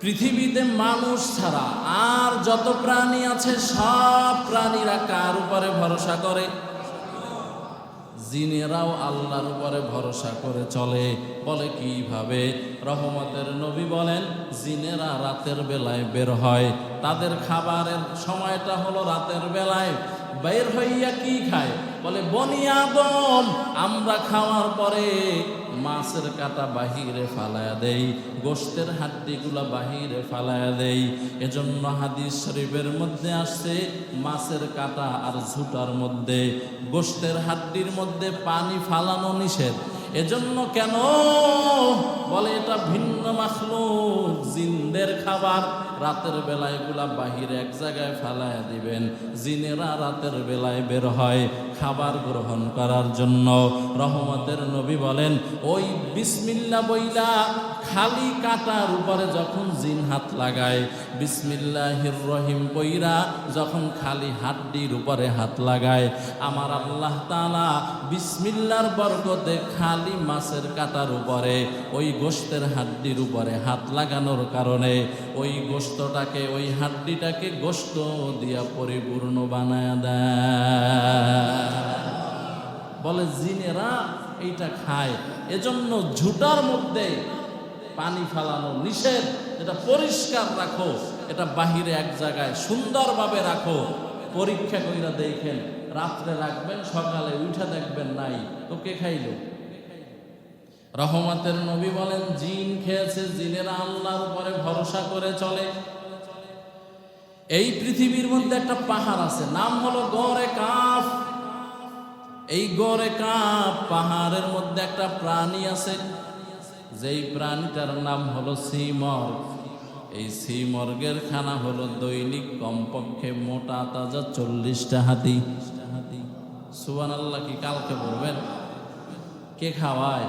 পৃথিবীতে মানুষ ছাড়া আর যত প্রাণী আছে, সব প্রাণীরা কার উপরে ভরসা করে? জিনেরাও আল্লাহর উপরে ভরসা করে চলে। বলে কীভাবে? রহমতের নবী বলেন, জিনেরা রাতের বেলায় বের হয়। তাদের খাবারের সময়টা হলো রাতের বেলায়। বের হইয়া কি খায়? বলে, বনি আদম, আমরা খাওয়ার পরে মাছের কাটা বাহিরে ফালায়া দেই গোস্তের হাড্ডিগুলা বাহিরে ফালায়া দেই। এজন্য হাদিস শরীফের মধ্যে আসছে, মাছের কাটা আর ঝুটার মধ্যে গোস্তের হাড্ডির মধ্যে পানি ফালানো নিষেধ। এজন্য কেন? বলে এটা ভিন্ন মাখলুক, জিন্দের খাবার। রাতের বেলায় এগুলা বাহিরে এক জায়গায় ফেলায় দিবেন। জিনেরা রাতের বেলায় বের হয় খাবার গ্রহণ করার জন্য। রহমতের নবী বলেন, ওই বিসমিল্লা বইলা খালি কাটার উপরে যখন জিন হাত লাগায়, বিসমিল্লাহির রহিম বইরা যখন খালি হাড্ডির উপরে হাত লাগায়, আমার আল্লাহ তালা বিসমিল্লার বরকতে খালি মাছের কাটার উপরে, ওই গোস্তের হাড্ডির উপরে হাত লাগানোর কারণে, ওই গোস্তটাকে ওই হাড্ডিটাকে গোস্ত দিয়া পরিপূর্ণ বানায় দেয় বলে, জিনেরা এইটা খায়। এজন্য ঝুটার মধ্যে পানি ফালানো নিষেধ। এটা পরিষ্কার রাখো। এটা বাহিরে এক জায়গায় সুন্দরভাবে রাখো। পরীক্ষা কইরা দেখেন, রাত্রে রাখবেন, সকালে উঠে দেখবেন নাই। তো কে খাইলো? রহমতের নবী বলেন, জিন খেয়েছে, জিনেরা আল্লাহর উপরে ভরসা করে চলে। এই পৃথিবীর মধ্যে একটা পাহাড় আছে, নাম হলো গড়ে কাপ এই গড়ে কাপ পাহাড়ের মধ্যে একটা প্রাণী আছে, যেই প্রাণীটার নাম হলো সিমর্গ। এই সিমর্গের খানা হলো দৈনিক কমপক্ষে মোটা, তাজা চল্লিশটা হাতি। সুবান আল্লাহ কি কালকে বলবেন? কে খাওয়ায়?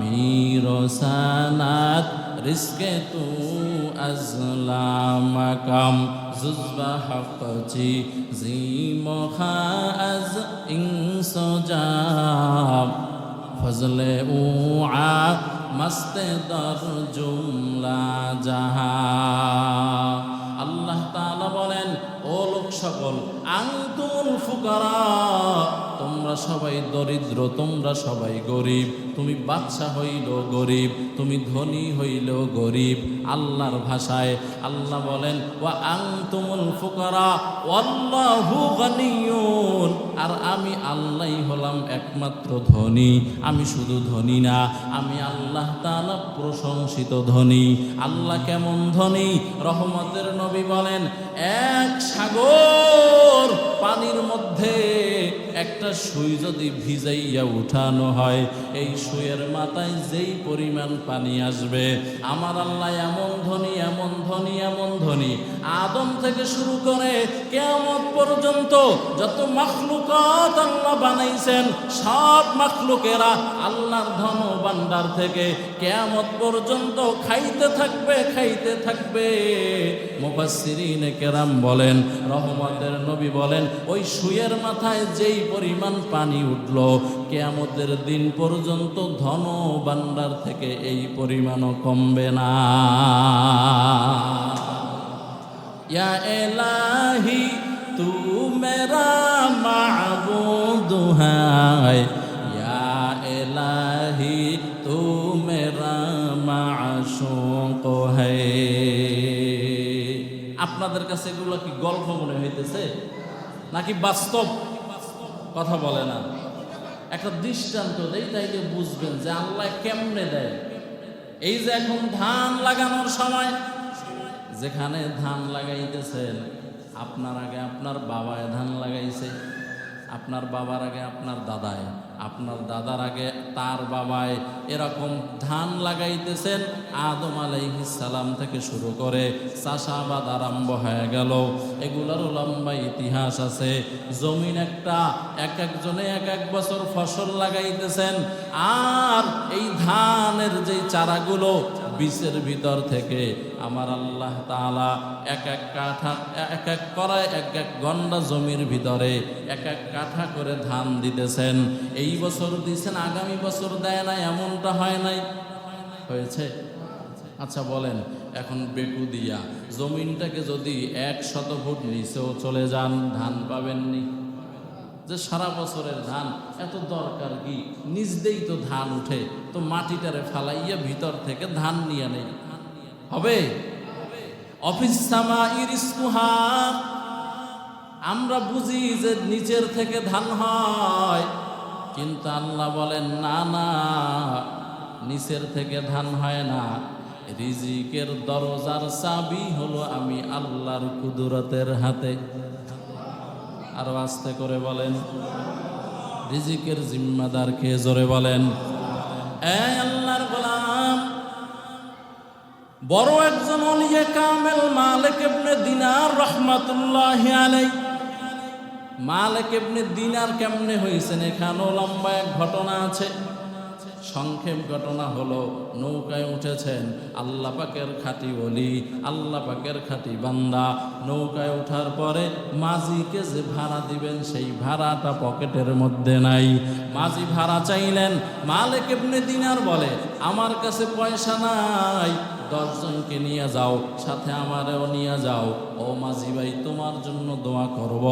মিরসানাত রিস্কে তু আজলামাকাম জুজবা হকচি জিমখা আজ ইনসজাম ফজলে উআ মস্তে দর জুমলা জাহা আল্লাহ তাআলা বলেন ও লোক সকল আংতুল ফুকারা, তোমরা সবাই দরিদ্র, তোমরা সবাই গরিব, তুমি বাচ্চা হইল গরিব, তুমি ধনী হইল গরিব। আল্লাহর ভাষায় আল্লাহ বলেন, ওয়া আংতুমুল ফুকারা, ওয়াল্লাহু গানিয়ুন। আর আমি আল্লাহই হলাম একমাত্র ধনী, আমি শুধু ধনী না, আমি আল্লাহ তাআলা প্রশংসিত ধনী। আল্লাহ কেমন ধনী? রহমতের নবী বলেন, এক সাগর পানির মধ্যে একটা সুই যদি ভিজাইয়া উঠানো হয়, এই সুয়ের মাথায় যেই পরিমাণ পানি আসবে, আমার আল্লাহ এমন ধনী এমন ধনী এমন ধনী। আদম থেকে শুরু করে কেমন পর্যন্ত যত মাখলুকাত আল্লাহ বানাইছেন, সব মাখলুকেরা আল্লাহর ধন ভান্ডার থেকে কেয়ামত পর্যন্ত খাইতে থাকবে খাইতে থাকবে। মুফাসসিরিন কেরাম বলেন, রহমতের নবী বলেন, ওই সুয়ের মাথায় যেই পরিমাণ পানি উঠল। কেয়ামতের দিন পর্যন্ত ধন ভান্ডার থেকে এই পরিমাণও কমবে না। ইয়া এলাহি তু মেরা মাবুদ হায়। ইয়া এলাহি তু মেরা মাশুক হ্যায় আপনাদের কাছে এগুলো কি গল্প মনে হইতেছে? নাকি বাস্তব? কথা বলে না। একটা দৃষ্টান্ত দেই, তাইলে বুঝবেন যে আল্লাহ কেমনে দেয়। এই যে এখন ধান লাগানোর সময়, যেখানে ধান লাগাইতেছেন, আপনার আগে আপনার বাবায় ধান লাগাইছে। আপনার বাবার আগে আপনার দাদায়, আপনার দাদার আগে তার বাবায় এরকম ধান লাগাইতেছেন, আদম সালাম থেকে শুরু করে চাষাবাদ আরম্ভ হয়ে গেল। এগুলোর লম্বা ইতিহাস আছে। জমিন একটা, এক একজনে এক এক বছর ফসল লাগাইতেছেন, আর এই ধানের যে চারাগুলো, বিষের ভিতর থেকে আমার আল্লাহ তালা এক এক কাঠা, এক এক করায় এক এক গন্ডা জমির ভিতরে এক এক কাঠা করে ধান দিতেছেন। এই বছর দিছেন, আগামী বছর দেয় না এমনটা হয় নাই। হয়েছে? আচ্ছা বলেন, এখন বেকু দিয়া জমিনটাকে যদি এক শত ফুট নিচেও চলে যান, ধান পাবেননি যে সারা বছরের ধান, এত দরকার কি? নিজ দেই তো ধান উঠে, তো মাটিটারে ফালাইয়া ভিতর থেকে ধান নিয়ে নেই। হবে? আমরা বুঝি যে নিচের থেকে ধান হয়, কিন্তু আল্লাহ বলেন, না না, নিচের থেকে ধান হয় না। রিজিকের দরজার চাবি হলো আমি আল্লাহর কুদরতের হাতে। আরও আস্তে করে বলেন। রিজিকের জিম্মাদার কে জোরে বলেন? বড় একজন অলিয়ে কামেল মালিক ইবনে দিনার রহমাতুল্লাহ আলাই মালিক ইবনে দিনার কেমনে হয়েছেন এখানেও লম্বা এক ঘটনা আছে। সংক্ষেপ ঘটনা হলো, নৌকায় উঠেছেন আল্লাহ পাকের খাঁটি বলি আল্লাহ পাকের খাঁটি বান্দা। নৌকায় ওঠার পরে মাঝিকে যে ভাড়া দিবেন, সেই ভাড়াটা পকেটের মধ্যে নাই। মাঝি ভাড়া চাইলেন, মালিক এমনি দিনার বলে, আমার কাছে পয়সা নাই। দশজনকে নিয়ে যাও, সাথে আমারেও নিয়ে যাও। ও মাঝি ভাই, তোমার জন্য দোয়া করব।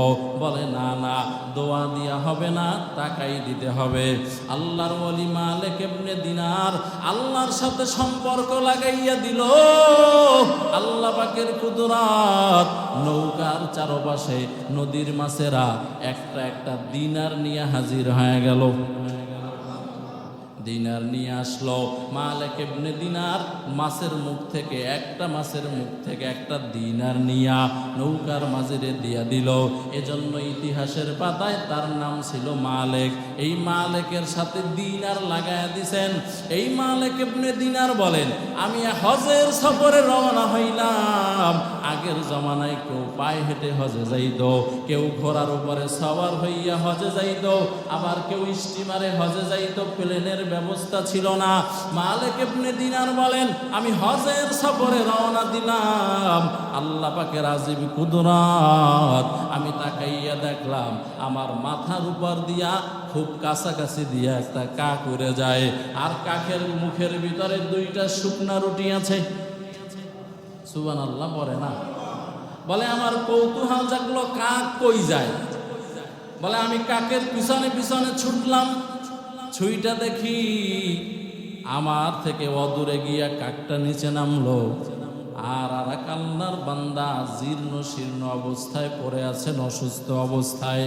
বলে, না না, দোয়া দিয়া হবে না, টাকাই দিতে হবে। আল্লাহর ওলি মালিক এমনি দিনার আল্লাহর সাথে সম্পর্ক লাগাইয়া দিল। আল্লাহ পাকের কুদরাত, নৌকার চারপাশে নদীর মাছেরা একটা একটা দিনার নিয়ে হাজির হয়ে গেল। দিনার নিয়ে আসলো। মালেক এমনি দিনার মাছের মুখ থেকে, একটা মাছের মুখ থেকে একটা দিনার নিয়া নৌকার মাঝিরে দিয়া দিল। এজন্য ইতিহাসের পাতায় তার নাম ছিল মালেক। এই মালেকের সাথে দিনার লাগায়া দিছেন। এই মালেক এমনি দিনার বলেন, আমি হজের সফরে রওনা হইলাম। আগের জমানায় কেউ পায়ে হেঁটে হজে যাইত, কেউ ঘোড়ার উপরে সওয়ার হইয়া হজে যাইত, আবার কেউ স্টিমারে হজে যাইত, প্লেনের ব্যবস্থা ছিল না। মালিক ইবনে দিনার বলেন, আমি হজের সফরে রওনা দিলাম। আল্লাহ পাকের আজিব কুদরাত। আমি তাকাইয়া দেখলাম, আমার মাথার উপর দিয়া খুব কাছাকাছি দিয়া একটা কাক উড়ে যায়। আর কাকের মুখের ভিতরে দুইটা শুকনা রুটি আছে। সুবান আল্লাহ পরে না? বলে, আমার কৌতূহল জাগলো, কাক কই যায়? বলে, আমি কাকের পিছনে পিছনে ছুটলাম ছুইটা দেখি আমার থেকে অদূরে গিয়া কাকটা নিচে নামলো। আর আর এক আল্লাহর বান্দা জীর্ণ শীর্ণ অবস্থায় পড়ে আছেন অসুস্থ অবস্থায়।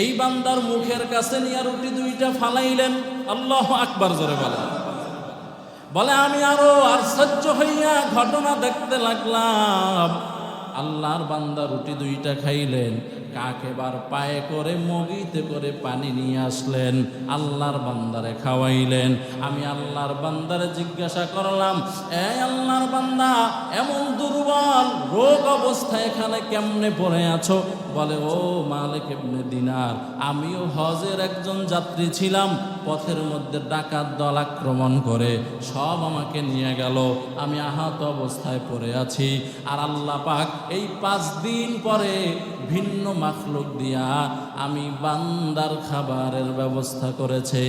এই বান্দার মুখের কাছে নিয়ে রুটি দুইটা ফালাইলেন। আল্লাহ আকবার জোরে বলেন বলে, আমি আরও আশ্চর্য হইয়া ঘটনা দেখতে লাগলাম। আল্লাহর বান্দা রুটি দুইটা খাইলেন। কাক এবার পায়ে করে মগিতে করে পানি নিয়ে আসলেন? আল্লাহর বান্দারে খাওয়াইলেন। আমি আল্লাহর বান্দারে জিজ্ঞাসা করলাম, এ আল্লাহর বান্দা, এমন দুর্বল রোগ অবস্থা এখানে কেমনে পড়ে আছো? বলে, ও মালিক এমনি দিনার, আমিও হজের একজন যাত্রী ছিলাম, পথের মধ্যে ডাকাত দল আক্রমণ করে সব আমাকে নিয়ে গেল। আমি আহত অবস্থায় পড়ে আছি। আর আল্লাহ পাক এই পাঁচ দিন পরে ভিন্ন মাখলুক দিয়া আমি বান্দার খাবারের ব্যবস্থা করেছে।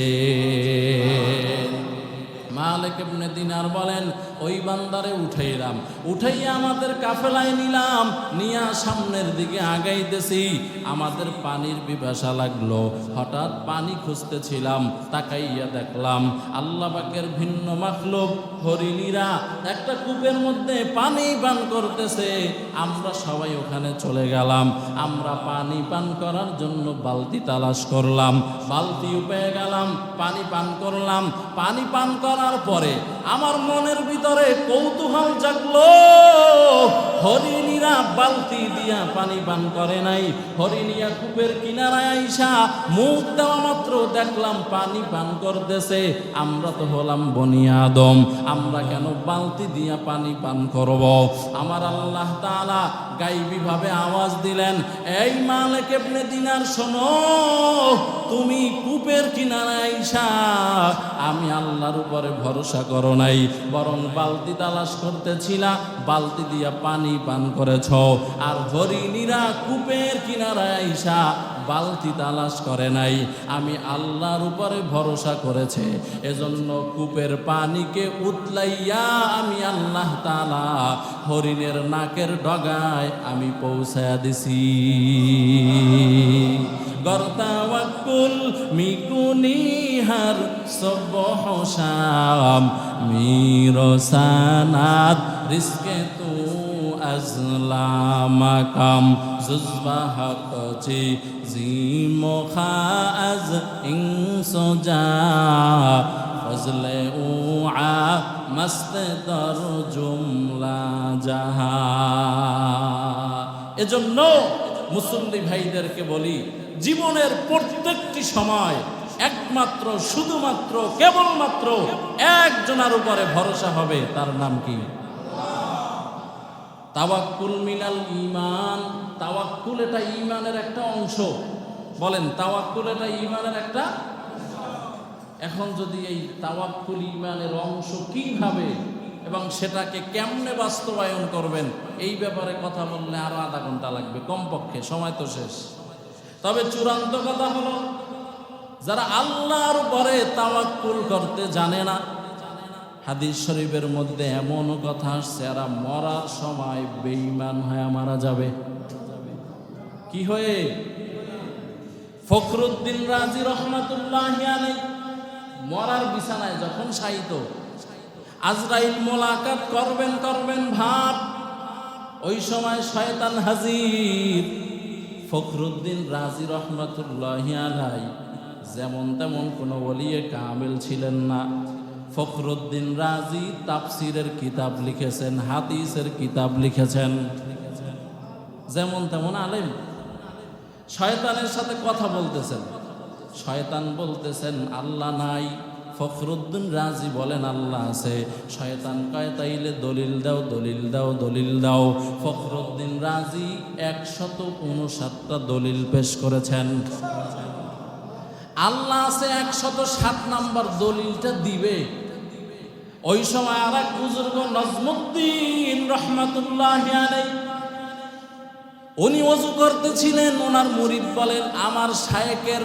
মালিক ইবনে দিনার বলেন, ওই বান্দারে উঠাইলাম উঠাইয়া আমাদের কাফেলায় নিলাম, নিয়া সামনের দিকে আগাইতেছি। আমাদের পানির পিপাসা লাগল। হঠাৎ পানি খুঁজতেছিলাম, তাকাইয়া দেখলাম আল্লাহ পাকের ভিন্ন মাখলুক, হরিণীরা একটা কূপের মধ্যে পানি পান করতেছে। আমরা সবাই ওখানে চলে গেলাম। আমরা পানি পান করার জন্য বালতি তালাশ করলাম। বালতি পেয়ে গেলাম, পানি পান করলাম। পানি পান করার পরে আমার মনের ভিতরে কৌতূহল জাগলো। হরিণীরা হরিণীরা বালতি দিয়া পানি পান করে নাই। হরিণিয়া কূপের কিনারায় আইসা মুখ দেওয়া মাত্র দেখলাম পানি পান করতেছে। আমরা তো হলাম বনিয়া বনিয়াদম আমরা কেন বালতি দিয়া পানি পান করব? আমার আল্লাহ তাআলা গাইবি ভাবে আওয়াজ দিলেন, এই মালিক ইবনে দিনার শোনো, তুমি কূপের কিনারায় আইসা, আমি আল্লাহর উপরে ভরসা করো নাই, বরং বালতি তালাশ করতেছিলা, বালতি দিয়া পানি পান করেছ, আর হরিণীরা কূপের কিনারায় আইসা বালতি তালাশ করে নাই। আমি আল্লাহর উপরে ভরসা করেছে। এজন্য কূপের পানিকে উতলাইয়া আমি আল্লাহ তালা হরিণের নাকের ডগায় আমি পৌঁছায়া দিছি। গর্তাওয়াক্কুল মিকুনিহার সবহ শাম, মিরসানাত রিস্কে তু আজলামাকাম জুজবাহাকচি জিমখা আজ ইংসজা ফজলে উআ মস্ত দর জুমলা জাহা এজন্য মুসল্লি ভাইদেরকে বলি, জীবনের প্রত্যেকটি সময় একমাত্র, শুধুমাত্র, কেবলমাত্র একজনের উপরে ভরসা হবে, তার নাম কি? তাওয়াক্কুল মিনাল ইমান তাওয়াক্কুল এটা ইমানের একটা অংশ। বলেন, তাওয়াক্কুল এটা ইমানের একটা এখন যদি এই তাওয়াক্কুল ইমানের অংশ কীভাবে এবং সেটাকে কেমনে বাস্তবায়ন করবেন, এই ব্যাপারে কথা বললে আরও আধা ঘণ্টা লাগবে, কমপক্ষে, সময় তো শেষ। তবে চূড়ান্ত কথা হলো, যারা আল্লাহর উপরে তাওয়াক্কুল করতে জানে না হাদিস শরীফের মধ্যে এমন কথা আসছে, এরা মরার সময় বেঈমান হয়ে মারা যাবে। কি হয়ে? ফখরুদ্দিন রাজি রহমাতুল্লাহ মরার বিছানায় যখন শায়িত, আজরাইল মোলাকাত করবেন করবেন ভাব, ওই সময় শয়তান হাজির। ফখরুদ্দিন রাজি রহমাতুল্লাহ আলাই যেমন তেমন কোনো বলিয়ে কামেল ছিলেন না। ফখরুদ্দিন রাজি তাফসিরের কিতাব লিখেছেন, হাদিসের কিতাব লিখেছেন। যেমন তেমন আলেম। শয়তানের সাথে কথা বলতেছেন। শয়তান বলতেছেন, আল্লাহ নাই। ফখরুদ্দিন রাজি বলেন, আল্লাহ আছে। শয়তান কয়, তাইলে দলিল দাও দলিল দাও দলিল দাও। ফখরুদ্দিন রাজি একশত উনষাটটা দলিল পেশ করেছেন। আল্লাহ আছে একশত সাত নাম্বার দলিলটা দিবে। ওই সময় আর এক বুজুর্গ নজমুদ্দিন রহমাতুল্লাহ উনি অজু করতেছিলেন, ওনার মুরিদ বলেন, আমার শায়েকের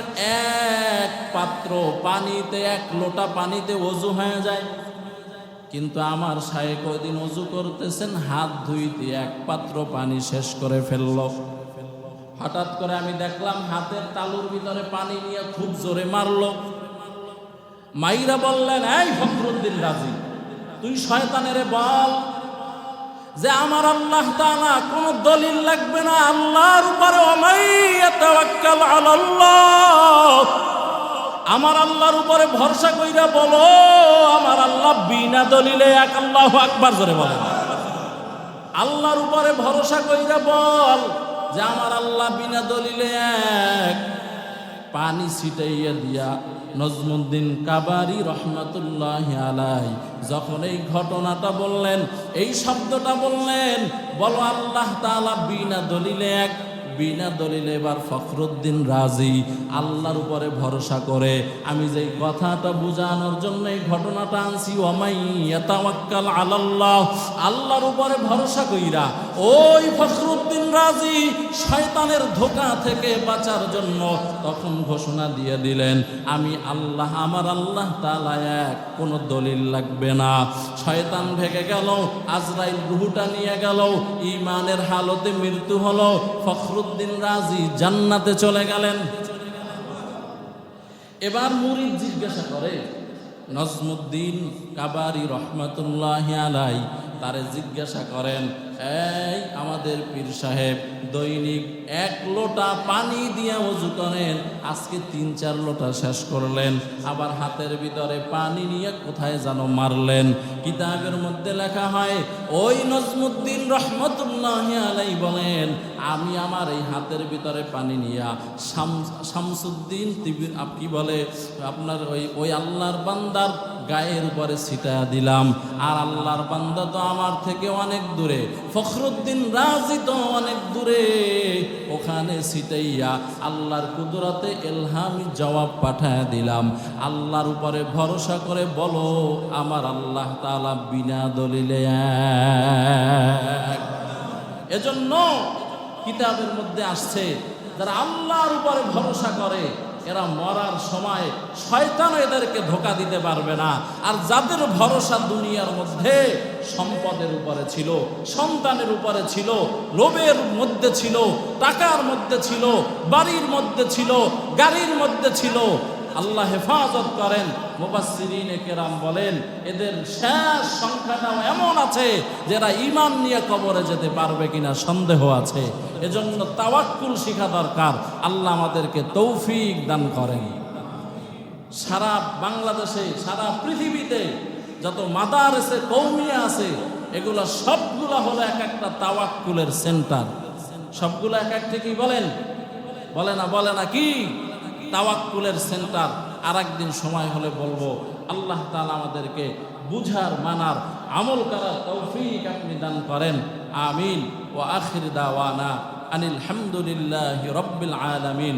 এক পাত্র পানিতে, এক লোটা পানিতে অজু হয়ে যায়। কিন্তু আমার শায়েক ওই দিন অজু করতেছেন, হাত ধুইতে এক পাত্র পানি শেষ করে ফেলল। হঠাৎ করে আমি দেখলাম, হাতের তালুর ভিতরে পানি নিয়ে খুব জোরে মারলো। মাইরা বললেন, এই ফখরুদ্দিন রাজি। তুই শয়তানেরে বল যে আমার আল্লাহ তাআলা কোনো দলিল লাগবে না? আল্লাহর উপরে আমার আল্লাহর উপরে ভরসা কইরা বলো, আমার আল্লাহ বিনা দলিলে এক আল্লাহ আকবার জোরে বলেন। আল্লাহর উপরে ভরসা কইরা বল যে আমার আল্লাহ বিনা দলিলে এক পানি ছিটাইয়া দিয়া নজমুদ্দিন কাবারি রহমাতুল্লাহ আলাই যখন এই ঘটনাটা বললেন, এই শব্দটা বললেন, বলো আল্লাহ তালা বিনা দলিলে এক বিনা দলিলে এবার ফখরুদ্দিন রাজি। আল্লাহর উপরে ভরসা করে। আমি যেই কথাটা বোঝানোর জন্য এই ঘটনাটা আনছি ওমাইয়াতাওয়াক্কাল আলাল্লাহ। আল্লাহর উপরে ভরসা কইরা, ওই ফখরুদ্দিন রাজি শয়তানের ধোকা থেকে বাঁচার জন্য তখন ঘোষণা দিয়ে দিলেন, আমি আল্লাহ, আমার আল্লাহ তাআলা এক, কোনো দলিল লাগবে না। শয়তান ভেগে গেল, আজরাইল রুহুটা নিয়ে গেল ইমানের হালতে মৃত্যু হলো, ফখরুদ্দিন রাজি জান্নাতে চলে গেলেন। এবার মুরিদ জিজ্ঞাসা করে নজমুদ্দিন কাবারি রহমতুল্লাহ আলাই তারে জিজ্ঞাসা করেন, এই আমাদের পীর সাহেব, দৈনিক এক লোটা পানি দিয়ে উজু করেন, আজকে তিন চার লোটা শেষ করলেন, আবার হাতের ভিতরে পানি নিয়ে কোথায় যেন মারলেন। কিতাবের মধ্যে লেখা হয়, ওই নজমুদ্দিন রহমতুল্লাহ আলাই বলেন, আমি আমার এই হাতের ভিতরে পানি নিয়া শামসুদ্দিন তিবির কি বলে, আপনার ওই ওই আল্লাহর বান্দার গায়ের উপরে ছিটা দিলাম। আর আল্লাহর বান্দা তো আমার থেকে অনেক দূরে। ফখরুদ্দিন রাজি তো অনেক দূরে। ওখানে ছিটাইয়া আল্লাহর কুদরতে এলহামি জবাব পাঠায় দিলাম। আল্লাহর উপরে ভরসা করে বলো, আমার আল্লাহ তাআলা বিনা দলিলে এজন্য কিতাবের মধ্যে আসছে, যারা আল্লাহর উপরে ভরসা করে এরা মরার সময় শয়তান এদেরকে ধোকা দিতে পারবে না। আর যাদের ভরসা দুনিয়ার মধ্যে সম্পদের উপরে ছিল, সন্তানের উপরে ছিল, লোভের মধ্যে ছিল, টাকার মধ্যে ছিল, বাড়ির মধ্যে ছিল, গাড়ির মধ্যে ছিল আল্লাহ হেফাজত করেন। মুবাসসিরিন কেরাম বলেন, এদের শেষ সংখ্যাটাও এমন আছে যারা ইমান নিয়ে কবরে যেতে পারবে কিনা সন্দেহ আছে। এজন্য তাওয়াক্কুল শিখা দরকার। আল্লাহ আমাদেরকে তৌফিক দান করেন। সারা বাংলাদেশে, সারা পৃথিবীতে যত মাদার মাদারসে কৌমিয়া আছে, এগুলো সবগুলা হলো এক একটা তাওয়াক্কুলের সেন্টার। সবগুলো এক একটা কি বলেন? বলে না বলে না কি? তাওয়াক্কুলের সেন্টার আর একদিন সময় হলে বলব, আল্লাহ তালা আমাদেরকে বুঝার, মানার, আমল করার তৌফিক আপনি দান করেন। আমিন। ও আখির দাওয়ানা আনিল হামদুলিল্লাহ রব্বিল আলামিন।